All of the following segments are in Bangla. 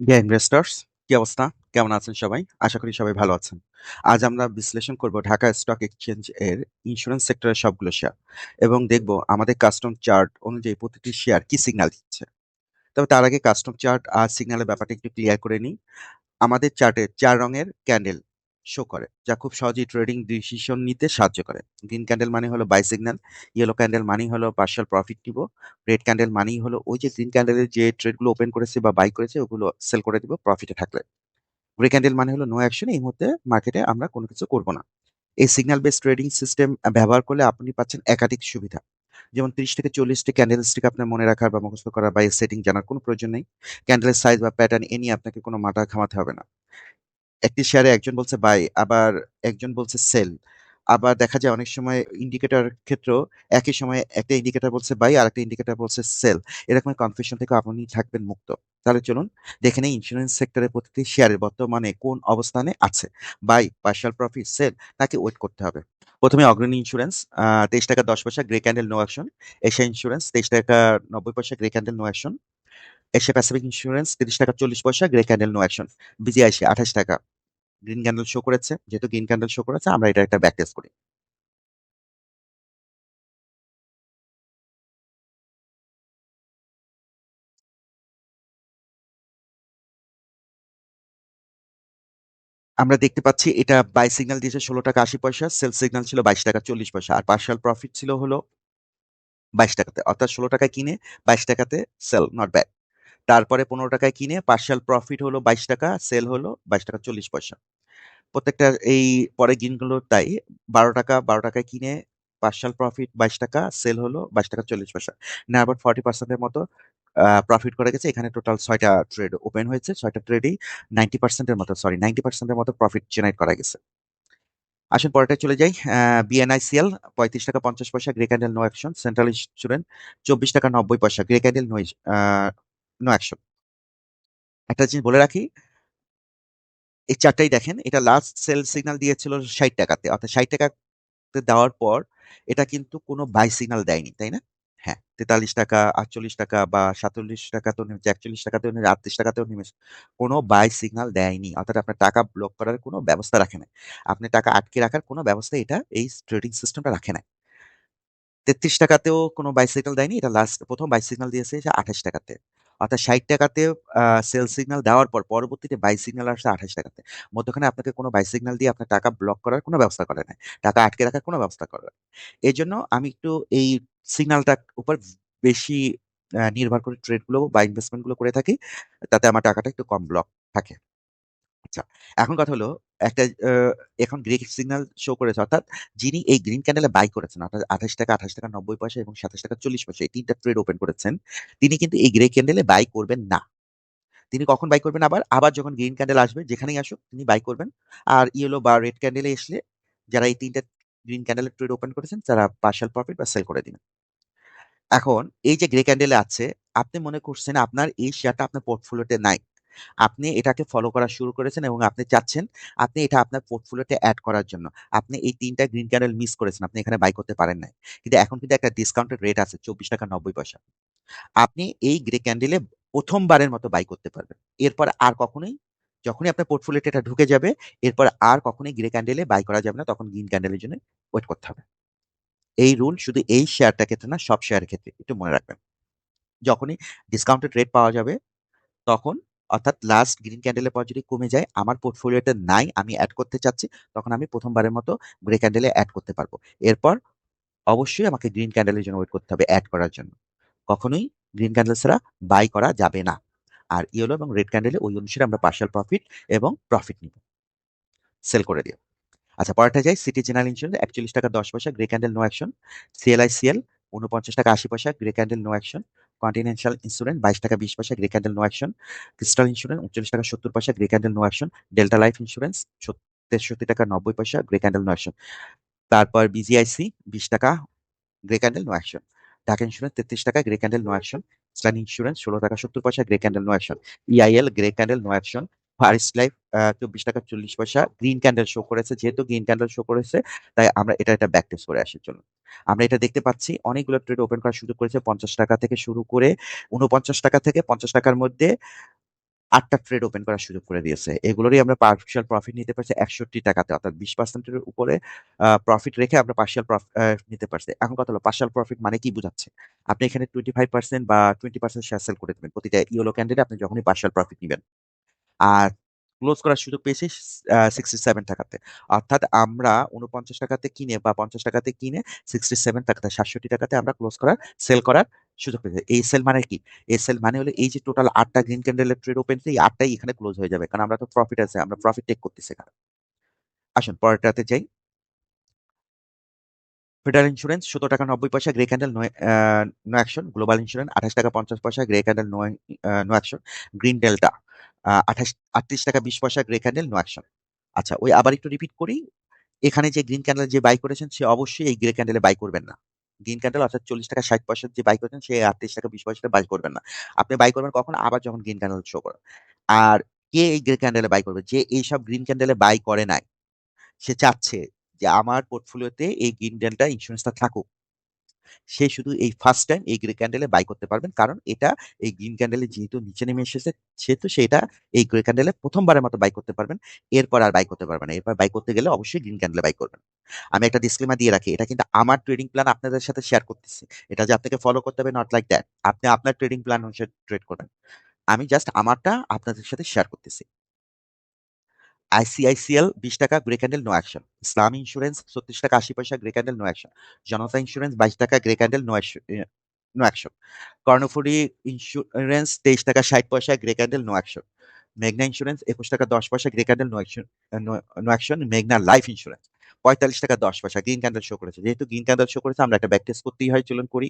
ডিয়ার ইনভেস্টর্স কি অবস্থা? কেমন আছেন সবাই? আশা করি সবাই ভালো আছেন। আজ আমরা বিশ্লেষণ করব ঢাকা স্টক এক্সচেঞ্জ এর ইন্স্যুরেন্স সেক্টরের সবগুলো শেয়ার এবং দেখব আমাদের কাস্টম চার্ট অনুযায়ী প্রতিটি শেয়ার কি সিগন্যাল দিচ্ছে। তবে তার আগে কাস্টম চার্ট আর সিগন্যালের ব্যাপারটা একটু ক্লিয়ার করে নিই। আমাদের চার্টে চার রঙের ক্যান্ডেল শো করে, যা খুব সহজেই ট্রেডিং ডিসিশন নিতে সাহায্য করে। গ্রিন ক্যান্ডেল মানে হলো বাই সিগন্যাল ইয়েলো ক্যান্ডেল মানেই হলো পার্শাল প্রফিট নিব রেড ক্যান্ডেল মানেই হলো ওই যে গ্রিন ক্যান্ডেলের যে ট্রেডগুলো ওপেন করেছে বা বাই করেছে, ওগুলো সেল করে দিব প্রফিটে থাকলে। গ্রে ক্যান্ডেল মানে হলো নো অ্যাকশন এই মুহূর্তে মার্কেটে আমরা কোনো কিছু করব না। এই সিগন্যাল বেস ট্রেডিং সিস্টেম ব্যবহার করলে আপনি পাচ্ছেন একাধিক সুবিধা। যেমন তিরিশ থেকে চল্লিশটি ক্যান্ডেল স্টিক আপনার মনে রাখার বা মুখস্থ করার বা সেটিং জানার কোনো প্রয়োজন নেই। ক্যান্ডেলের সাইজ বা প্যাটার্ন এ নিয়ে আপনাকে কোনো মাথা ঘামাতে হবে না। একটি শেয়ারে একজন বলছে বাই আবার একজন বলছে সেল আবার দেখা যায় অনেক সময় ইন্ডিকেটর ক্ষেত্রেও একই সময় একটা ইন্ডিকেটর বলছে বাই আর একটা ইন্ডিকেটর বলছে সেল এরকম কনফিউশন থেকে আপনি থাকবেন মুক্ত। তাহলে চলুন দেখে নেই ইন্স্যুরেন্স সেক্টরের প্রতিটি শেয়ারের বর্তমানে কোন অবস্থানে আছে। বাই পার্শাল প্রফিট সেল তাকে ওয়েট করতে হবে। প্রথমে অগ্রণী ইন্স্যুরেন্স তেইশ টাকা দশ পয়সা grey candle no action Asia insurance তেইশ টাকা নব্বই পয়সা grey candle no action Asia Pacific insurance তিরিশ টাকা চল্লিশ পয়সা grey candle no action BGIC আঠাশ টাকা। গ্রিন ক্যান্ডেল শো করেছে, যেহেতু গ্রিন ক্যান্ডেল শো করেছে, আমরা এটা একটা ব্যাক টেস্ট করি। আমরা দেখতে পাচ্ছি এটা বাই সিগন্যাল দিয়েছে ষোলো টাকা আশি পয়সা সেল সিগন্যাল ছিল বাইশ টাকা চল্লিশ পয়সা, আর পার্শাল প্রফিট ছিল হলো বাইশ টাকাতে, অর্থাৎ ষোলো টাকায় কিনে বাইশ টাকাতে সেল নট ব্যাড তারপরে পনেরো টাকায় কিনে পার্শাল প্রফিট হলো বাইশ টাকা সেল হলো বাইশ টাকা চল্লিশ পয়সা। প্রত্যেকটা এই পরে গিনগুলো তাই, বারো টাকা, বারো টাকায় কিনে পার্শাল প্রফিট বাইশ টাকা সেল হলো বাইশ টাকা চল্লিশ পয়সা। না আবার ফর্টি পার্সেন্টের মতো প্রফিট করে গেছে। এখানে টোটাল ছয়টা ট্রেড ওপেন হয়েছে, ছয়টা ট্রেডেই নাইনটি পার্সেন্টের মতো সরি নাইনটি পার্সেন্টের মতো প্রফিট জেনারেট করা গেছে। আসুন পরেরটা চলে যাই। বিএনআইসিএল পঁয়ত্রিশ টাকা পঞ্চাশ পয়সা grey candle no action central insurance চব্বিশ টাকা নব্বই পয়সা grey candle no no action একটা জিনিস বলে রাখি, এই চারটাই দেখেন, এটা লাস্ট সেল সিগনাল দিয়েছিল ষাট টাকাতে, অর্থাৎ ষাট টাকাতে দেওয়ার পর এটা কিন্তু কোনো বাই সিগন্যাল দেয়নি, তাই না? হ্যাঁ তেতাল্লিশ টাকা, আটচল্লিশ টাকা বা সাতচল্লিশ টাকাতেও নেমেছে, একচল্লিশ টাকাতেও নেমেছে, আটত্রিশ টাকাতেও নেমেছে, কোনো বাই সিগন্যাল দেয়নি, অর্থাৎ আপনার টাকা ব্লক করার কোনো ব্যবস্থা রাখে না আপনি টাকা আটকে রাখার কোনো ব্যবস্থা এটা এই ট্রেডিং সিস্টেমটা রাখে না তেত্রিশ টাকাতেও কোনো বাই সিগন্যাল দেয়নি, এটা লাস্ট প্রথম বাই সিগন্যাল দিয়েছে আঠাশ টাকাতে। অর্থাৎ ষাট টাকাতে সেল সিগন্যাল দেওয়ার পর পরবর্তীতে বাই সিগন্যাল আসছে আঠাশ টাকাতে। মধ্যখানে আপনাকে কোনো বাই সিগন্যাল দিয়ে আপনার টাকা ব্লক করার কোনো ব্যবস্থা করে না টাকা আটকে রাখার কোনো ব্যবস্থা করে না এই জন্য আমি একটু এই সিগন্যালটার উপর বেশি নির্ভর করে ট্রেডগুলো বা ইনভেস্টমেন্টগুলো করে থাকি, তাতে আমার টাকাটা একটু কম ব্লক থাকে। আচ্ছা এখন কথা হলো একটা এখন গ্রে সিগন্যাল শো করেছে, অর্থাৎ যিনি এই গ্রিন ক্যান্ডেলে বাই করেছেন, অর্থাৎ আঠাশ টাকা আঠাশ টাকা, নব্বই পয়সা এবং সাতাশ টাকা, চল্লিশ পয়সা, এই তিনটা ট্রেড ওপেন করেছেন, তিনি কিন্তু এই গ্রে ক্যান্ডেলে বাই করবেন না। তিনি কখন বাই করবেন আবার? আবার যখন গ্রিন ক্যান্ডেল আসবে, যেখানেই আসুক, তিনি বাই করবেন। আর ইয়েলো বা রেড ক্যান্ডেলে আসলে যারা এই তিনটা গ্রিন ক্যান্ডেলের ট্রেড ওপেন করেছেন, তারা পার্শাল প্রফিট বা সেল করে দিবেন। এখন এই যে গ্রে ক্যান্ডেলে আছে, আপনি মনে করছেন আপনার এই শেয়ারটা আপনার পোর্টফোলিওতে নাই। আপনি এটাকে ফলো করা শুরু করেছেন এবং আপনি চাচ্ছেন আপনি এটা আপনার পোর্টফোলিওতে অ্যাড করার জন্য। আপনি এই তিনটা গ্রিন ক্যান্ডেল মিস করেছেন, আপনি এখানে বাই করতে পারেন নাই। কিন্তু এখন কিন্তু একটা ডিসকাউন্টেড রেট আছে, চব্বিশ টাকা নব্বই পয়সা। আপনি এই গ্রে ক্যান্ডেলে প্রথমবারের মতো বাই করতে পারবেন। এরপর আর কখনোই, যখনই আপনার পোর্টফোলিওতে এটা ঢুকে যাবে, এরপর আর কখনোই গ্রে ক্যান্ডেলে বাই করা যাবে না, তখন গ্রিন ক্যান্ডেলের জন্য ওয়েট করতে হবে। এই রুল শুধু এই শেয়ারটার ক্ষেত্রে না, সব শেয়ারের ক্ষেত্রে, একটু মনে রাখবেন। যখনই ডিসকাউন্টেড রেট পাওয়া যাবে, তখন অর্থাৎ লাস্ট গ্রিন ক্যান্ডেলের পর যদি কমে যায়, আমার পোর্টফোলিওতে নাই, আমি অ্যাড করতে চাচ্ছি, তখন আমি প্রথমবারের মতো গ্রে ক্যান্ডেলে অ্যাড করতে পারব। এরপর অবশ্যই আমাকে গ্রিন ক্যান্ডেলের জন্য ওয়েট করতে হবে অ্যাড করার জন্য। কখনোই গ্রিন ক্যান্ডেল ছাড়া বাই করা যাবে না। আর ইয়েলো এবং রেড ক্যান্ডেলে ওই অনুসারে আমরা পার্শাল প্রফিট এবং প্রফিট নিব। সেল করে দিও। আচ্ছা পরেরটা যাই সিটি জেনারেল ইন্স্যুরেন্স একচল্লিশ টাকা দশ পয়সা grey candle no action CLICL উনপঞ্চাশ টাকা আশি পয়সা grey candle no action continental insurance বাইশ টাকা বিশ পয়সা grey candle no action crystal insurance উনচল্লিশ টাকা সত্তর পয়সা grey candle no action delta life insurance তেষট্টি টাকা নব্বই পয়সা গ্রে ক্যান্ডেল নো অ্যাকশন তারপর বিজিআইসি বিশ টাকা grey candle no action Dhaka insurance তেত্রিশ টাকা grey candle no action Islam insurance ষোলো টাকা সত্তর পয়সা grey candle no action EIL grey candle no action first life চব্বিশ টাকা চল্লিশ পয়সা গ্রিন ক্যান্ডেল শো করেছে। যেহেতু গ্রিন ক্যান্ডেল শো করেছে, তাই আমরা এটা একটা ব্যাক টেস্ট করে আসি, চলুন। আমরা এটা দেখতে পাচ্ছি, অনেকগুলো ট্রেড ওপেন করার সুযোগ করেছে পঞ্চাশ টাকা থেকে শুরু করে উনপঞ্চাশ টাকা থেকে পঞ্চাশ টাকার মধ্যে আটটা ট্রেড ওপেন করার সুযোগ করে দিয়েছে। এগুলোরই আমরা পার্শিয়াল প্রফিট নিতে পারছি একষট্টি টাকাতে, অর্থাৎ বিশ পার্সেন্টের উপরে প্রফিট রেখে আমরা পার্শিয়াল নিতে পারছি। এখন কথা হলো পার্শিয়াল প্রফিট মানে কি বুঝাচ্ছে? আপনি এখানে টোয়েন্টি ফাইভ পার্সেন্ট বা টোয়েন্টি পার্সেন্ট শেয়ার সেল করে দেবেন প্রতিটা ইয়েলো ক্যান্ডেলে আপনি যখনই পার্শিয়াল প্রফিট নেবেন। আর ক্লোজ করার সুযোগ পেয়েছি সিক্সটি সেভেন টাকাতে। অর্থাৎ আমরা উনপঞ্চাশ টাকাতে কিনে বা পঞ্চাশ টাকাতে কিনে সিক্সটি সেভেন টাকাতে, সাতষট্টি টাকাতে আমরা ক্লোজ করার সেল করার সুযোগ পেয়েছি। এই সেল মানে কি? এই সেল মানে হলো এই যে টোটাল আটটা গ্রিন ক্যান্ডেলের ট্রেড ওপেন এই আটটাই এখানে ক্লোজ হয়ে যাবে। কারণ আমরা তো প্রফিট আছে, আমরা প্রফিট টেক করতেছি এখানে। আসুন, পরেরটাতে যাই। ফেডারেল ইন্স্যুরেন্স সতেরো টাকা নব্বই পয়সা grey candle no action global insurance আঠাশ টাকা পঞ্চাশ পয়সা grey candle no no action green delta আঠাশ, আটত্রিশ টাকা বিশ পয়সা গ্রে ক্যান্ডেল নো অ্যাকশন আচ্ছা ওই আবার একটু রিপিট করি। এখানে যে গ্রিন ক্যান্ডেল যে বাই করেছেন, সে অবশ্যই এই গ্রে ক্যান্ডেলে বাই করবেন না। গ্রিন ক্যান্ডেল অর্থাৎ চল্লিশ টাকা ষাট পয়সা যে বাই করেছেন, সে আটত্রিশ টাকা বিশ পয়সা বাই করবেন না। আপনি বাই করবেন কখন? আবার যখন গ্রিন ক্যান্ডেল শো করেন। আর কে এই গ্রে ক্যান্ডেলে বাই করবে? যে এইসব গ্রিন ক্যান্ডেলে বাই করে নাই, সে চাচ্ছে যে আমার পোর্টফোলিওতে এই গ্রিন ক্যান্ডেলটা ইন্স্যুরেন্সটা থাকুক। সে শুধু এই ফার্স্ট টাইম এই গ্রে ক্যান্ডেলে বাই করতে পারবেন। কারণ এটা এই গ্রিন ক্যান্ডেলে যেহেতু নিচে নেমে এসেছে, সেহেতু সেটা এই গ্রে ক্যান্ডেলে প্রথমবারের মতো বাই করতে পারবেন। এরপর আর বাই করতে পারবেন এরপর বাই করতে গেলে অবশ্যই গ্রিন ক্যান্ডেলে বাই করবেন। আমি একটা ডিসক্লেমার দিয়ে রাখি, এটা কিন্তু আমার ট্রেডিং প্ল্যান আপনাদের সাথে শেয়ার করতেছি। এটা যে আপনাকে ফলো করতে হবে নট লাইক দ্যাট আপনি আপনার ট্রেডিং প্ল্যান অনুসারে ট্রেড করবেন। আমি জাস্ট আমারটা আপনাদের সাথে শেয়ার করতেছি। আইসিআইসিএল বিশ টাকা grey candle no action Islam insurance ছত্রিশ টাকা, আশি পয়সা grey candle no action Janata insurance বাইশ টাকা grey candle no no action Karnaphuli insurance তেইশ টাকা, ষাট পয়সা গ্রে ক্যান্ডেল নো অ্যাকশন মেঘনা ইন্স্যুরেন্স একুশ টাকা, দশ পয়সা grey candle no action no action মেঘনা লাইফ ইন্স্যুরেন্স পঁয়তাল্লিশ টাকা, দশ পয়সা গ্রিন ক্যান্ডেল শো করেছে। যেহেতু গ্রিন ক্যান্ডেল শো করেছে, আমরা একটা ব্যাক টেস্ট করতেই হয়, চলুন করি।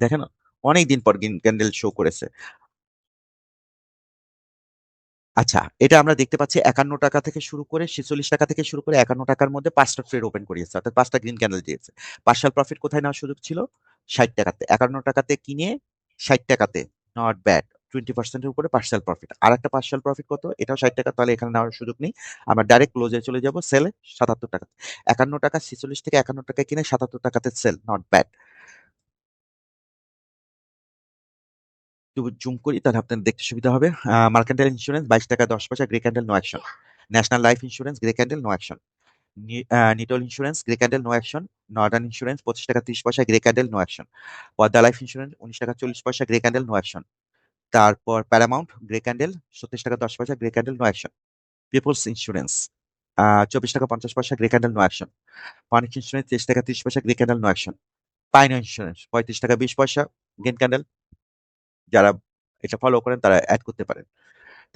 দেখেন অনেক দিন পর গ্রিন ক্যান্ডেল শো করেছে। আচ্ছা এটা আমরা দেখতে পাচ্ছি একান্ন টাকা থেকে শুরু করে ছেচল্লিশ টাকা থেকে শুরু করে একান্ন টাকার মধ্যে পাঁচটা ট্রেড ওপেন করিয়েছে, অর্থাৎ পাঁচটা গ্রিন ক্যান্ডেল দিয়েছে। পার্শাল প্রফিট কোথায় নেওয়ার সুযোগ ছিল? ষাট টাকাতে, একান্ন টাকাতে কিনে ষাট টাকাতে নট ব্যাড টোয়েন্টি পার্সেন্টের উপরে পার্শাল প্রফিট আর একটা পার্শাল প্রফিট কত? এটাও ষাট টাকা, তাহলে এখানে নেওয়ার সুযোগ নেই। আমরা ডাইরেক্ট ক্লোজে চলে যাব সেলে সাতাত্তর টাকা একান্ন টাকা ছেচল্লিশ থেকে একান্ন টাকা কিনে সাতাত্তর টাকাতে সেল নট ব্যাড একটু জুম করি, তাহলে আপনার দেখতে সুবিধা হবে। মার্কেন্টাইল ইন্স্যুরেন্স, বাইশ টাকা, দশ পয়সা, grey candle, no action. National life insurance, grey candle, no action. Nitol insurance, grey candle, no action. Northern insurance, পঁচিশ টাকা, ত্রিশ পয়সা, grey candle, no action. Padma life insurance, উনিশ টাকা, চল্লিশ পয়সা, গ্রে ক্যান্ডেল, নো অ্যাকশন। তারপর প্যারামাউন্ট, গ্রে ক্যান্ডেল সত্তিরিশ টাকা, দশ পয়সা, grey candle, no action. Peoples insurance চব্বিশ টাকা, পঞ্চাশ পয়সা, গ্রে ক্যান্ডেল, নো অ্যাকশন। পানিক ইন্স্যুরেন্স, তেইশ টাকা, ত্রিশ পয়সা, গ্রে ক্যান্ডেল, নো অ্যাকশন। পাইন ইন্স্যুরেন্স, পঁয়ত্রিশ টাকা, বিশ পয়সা, গ্রিন ক্যান্ডেল যারা এটা ফলো করেন, তারা অ্যাড করতে পারেন।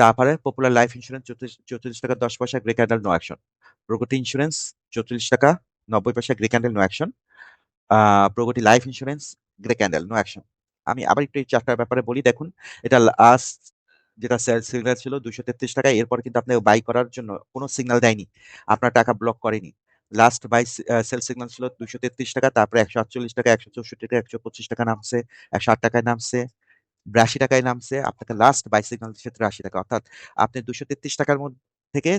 তারপরে পপুলার লাইফ ইন্স্যুরেন্স চৌত্রিশ টাকা, দশ পয়সা grey candle no action Pragati insurance চৌত্রিশ টাকা, নব্বই পয়সা grey candle no action Pragati life insurance grey candle no action আমি আবার একটু এই চারটার ব্যাপারে বলি, দেখুন, এটা লাস্ট যেটা সিগন্যাল ছিল দুশো তেত্রিশ টাকা এরপর কিন্তু আপনাকে বাই করার জন্য কোনো সিগন্যাল দেয়নি। আপনার টাকা ব্লক করেনি। লাস্ট বাই সেল সিগন্যাল ছিল দুশো তেত্রিশ টাকা, তারপরে একশো আটচল্লিশ টাকা, একশো চৌষট্টি টাকা, একশো পঁচিশ টাকা নামছে, একশো আট টাকায় নামছে। বিরাশি টাকায় নামছে, আপনাকে লাস্ট বাই সিগন্যাল দিচ্ছে তিরাশি টাকা। অর্থাৎ আপনি দুশো তেত্রিশ টাকার মধ্যে থেকে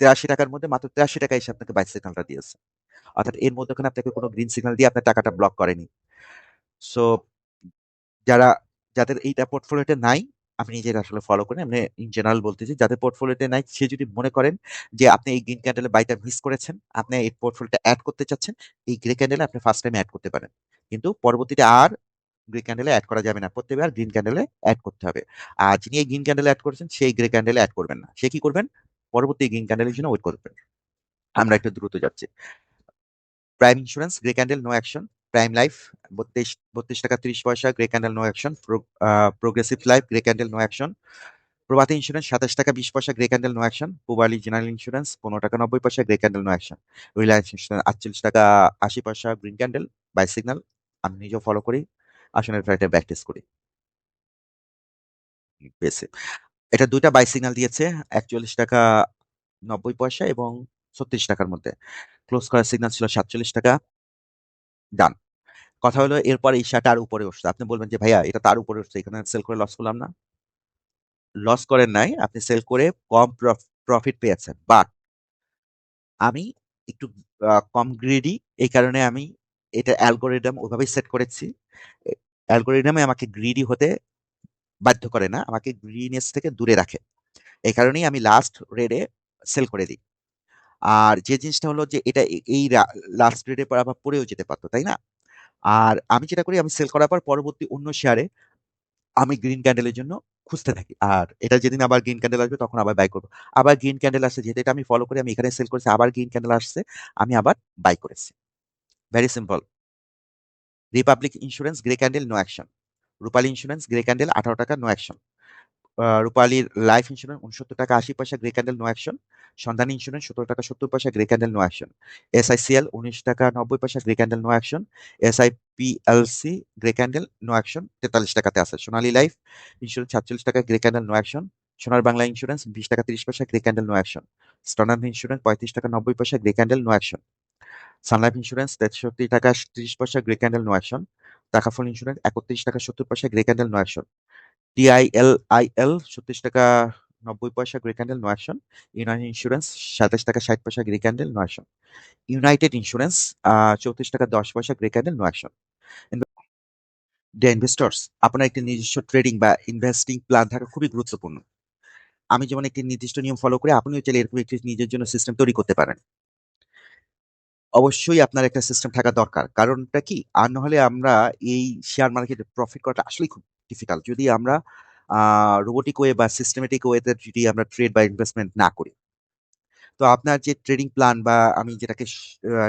তিরাশি টাকার মধ্যে মাত্র তিরাশি টাকা এসে আপনাকে বাই সিগন্যালটা দিয়েছে। অর্থাৎ এর মধ্যখানে আপনাকে কোনো গ্রিন সিগন্যাল দিয়ে আপনার টাকাটা ব্লক করেনি। সো যারা, যাদের এইটা পোর্টফোলিওতে নাই, আমি নিজের আসলে ফলো করি, আমি ইন জেনারেল বলতেছি, যাদের পোর্টফোলিওতে নাই, সে যদি মনে করেন যে আপনি এই গ্রিন ক্যান্ডেলের বাইটা মিস করেছেন, আপনি এই পোর্টফোলিওটা অ্যাড করতে চাচ্ছেন, এই গ্রে ক্যান্ডেলে আপনি ফার্স্ট টাইম অ্যাড করতে পারেন। কিন্তু পরবর্তীতে আর গ্রিন ক্যান্ডেলে অ্যাড করা যাবে না। প্রত্যেকবার গ্রিন ক্যান্ডেলে অ্যাড করতে হবে। আর যিনি এই গ্রিন ক্যান্ডেলে অ্যাড করেছেন, সেই গ্রে ক্যান্ডেলে অ্যাড করবেন না। সে কি করবেন? পরবর্তী গ্রিন ক্যান্ডেলের জন্য ওয়েট করবেন। আমরা একটু দ্রুত যাচ্ছি। Prime insurance grey candle no action prime life বত্রিশ বত্রিশ টাকা ত্রিশ পয়সা grey candle no action progressive life grey candle no action Prabhati insurance সাতাশ টাকা বিশ পয়সা grey candle no action Pubali general insurance পনেরো টাকা নব্বই পয়সা grey candle no action reliance insurance আটচল্লিশ টাকা আশি পয়সা গ্রিন ক্যান্ডেল বাই সিগন্যাল আমি নিজেও ফলো করি। আসলে ফ্লাইটে ব্যাক টেস্ট করি। বেসে এটা দুইটা বাই সিগন্যাল দিয়েছে, একচল্লিশ টাকা নব্বই পয়সা এবং ছত্রিশ টাকার মধ্যে। ক্লোজ করার সিগন্যাল ছিল সাতচল্লিশ টাকা। ডান কথা হলো এরপর এই শার্ট আর উপরে উঠছে। আপনি বলবেন যে, ভাইয়া, এটা তার উপরে উঠছে, এখানে সেল করে লস করলাম না। লস করেন নাই, আপনি সেল করে কম প্রফিট পেয়েছেন। বাট আমি একটু কম গ্রিডি এই কারণে আমি এটা অ্যালগোরিদম ওইভাবেই সেট করেছি। অ্যালগোরিদমে আমাকে গ্রিডি হতে বাধ্য করে না, আমাকে গ্রিনেস থেকে দূরে রাখে। এই কারণেই আমি লাস্ট রেডে সেল করে দিই। আর যে জিনিসটা হলো যে এটা এই লাস্ট রেডে পর আবার পড়েও যেতে পারতো তাই না? আর আমি যেটা করি আমি সেল করার পর পরবর্তী অন্য শেয়ারে আমি গ্রিন ক্যান্ডেলের জন্য খুঁজতে থাকি। আর এটা যেদিন আবার গ্রিন ক্যান্ডেল আসবে তখন আবার বাই করব আবার গ্রিন ক্যান্ডেল আসছে যেহেতু এটা আমি ফলো করি আমি এখানে সেল করেছি, আবার গ্রিন ক্যান্ডেল আসছে, আমি আবার বাই করেছি। Very simple. Republic insurance grey candle no action. Rupali insurance grey candle ৳১৮ no action. রূপালীর life insurance ৳৬৯.৮০ grey candle no action. Sandhani insurance ৳১৭.৭০ grey candle no action. SICL ৳১৯.৯০ grey candle no action. SIPLC grey candle no action তেতাল্লিশ টাকাতে আছে। Sonali life insurance ৳৪৭ grey candle no action. Sonar Bangla insurance ৳২০.৩০ grey candle no action. Standard insurance ৳৩৫.৯০ grey candle no action. Sun life insurance ৳৬৩.৩০ grey candle no action. Takaful insurance ৳৩১.৭০ grey candle no action. TILIL ৳৩৬.৯০ grey candle no action. United insurance ৳২৭.৬০ grey candle no action. United insurance আ ৳৩৪.১০ গ্রে ক্যান্ডেল নো অ্যাকশন। ইনভে ডিয়ার ইনভেস্টরস আপনার একটি নিজস্ব ট্রেডিং বা ইনভেস্টিং প্ল্যান থাকা খুবই গুরুত্বপূর্ণ। আমি যেমন একটি নির্দিষ্ট নিয়ম ফলো করে, আপনিও চাইলে এরকম একটি নিজের জন্য সিস্টেম তৈরি করতে পারেন। অবশ্যই আপনার একটা সিস্টেম থাকা দরকার। কারণটা কি? আর নাহলে আমরা এই শেয়ার মার্কেটে প্রফিট করাটা আসলেই খুব ডিফিকাল্ট। যদি আমরা রোবোটিক ওয়ে বা সিস্টেমেটিক ওয়েতে যদি আমরা ট্রেড বা ইনভেস্টমেন্ট না করি। তো আপনার যে ট্রেডিং প্ল্যান বা আমি যেটাকে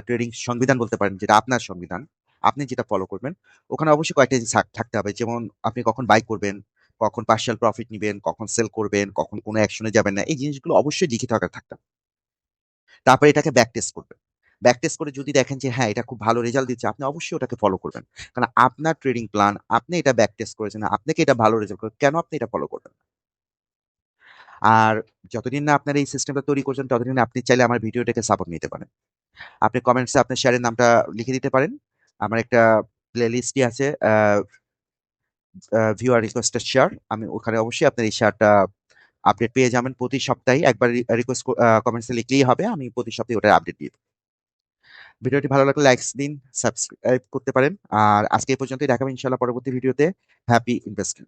ট্রেডিং সংবিধান বলতে পারেন, যেটা আপনার সংবিধান, আপনি যেটা ফলো করবেন, ওখানে অবশ্যই কয়েকটা জিনিস থাক থাকতে হবে। যেমন আপনি কখন বাই করবেন, কখন পার্শিয়াল প্রফিট নেবেন কখন সেল করবেন, কখন কোনো অ্যাকশনে যাবেন না। এই জিনিসগুলো অবশ্যই লিখিত আকারে থাকতে। তারপরে এটাকে ব্যাক টেস্ট করবেন। ব্যাক টেস্ট করে যদি দেখেন যে হ্যাঁ, এটা খুব ভালো রেজাল্ট দিচ্ছে, আপনি অবশ্যই ওটাকে ফলো করবেন। কারণ আপনার ট্রেডিং প্ল্যান, আপনি এটা ব্যাক টেস্ট করেছেন, আপনাকে এটা ভালো রেজাল্ট করে কেন আপনি এটা ফলো করবেন আর যতদিন না আপনার এই সিস্টেমটা তৈরি করছেন, ততদিন আপনি চাইলে আমার ভিডিওটাকে সাপোর্ট নিতে পারেন। আপনি কমেন্টসে আপনার শেয়ারের নামটা লিখে দিতে পারেন। আমার একটা প্লেলিস্টই আছে ভিউয়ার রিকোয়েস্টেড শেয়ার। আমি ওখানে অবশ্যই আপনার এই শেয়ারটা আপডেট পেয়ে যাবেন প্রতি সপ্তাহে একবার রিকোয়েস্ট কমেন্টসে লিখলেই হবে। আমি প্রতি সপ্তাহে ওটার আপডেট দিয়ে। ভিডিওটি ভালো লাগলে লাইকস দিন, সাবস্ক্রাইব করতে পারেন। আর আজকে এই পর্যন্তই। দেখাবেন ইনশাল্লাহ পরবর্তী ভিডিওতে। Happy investing.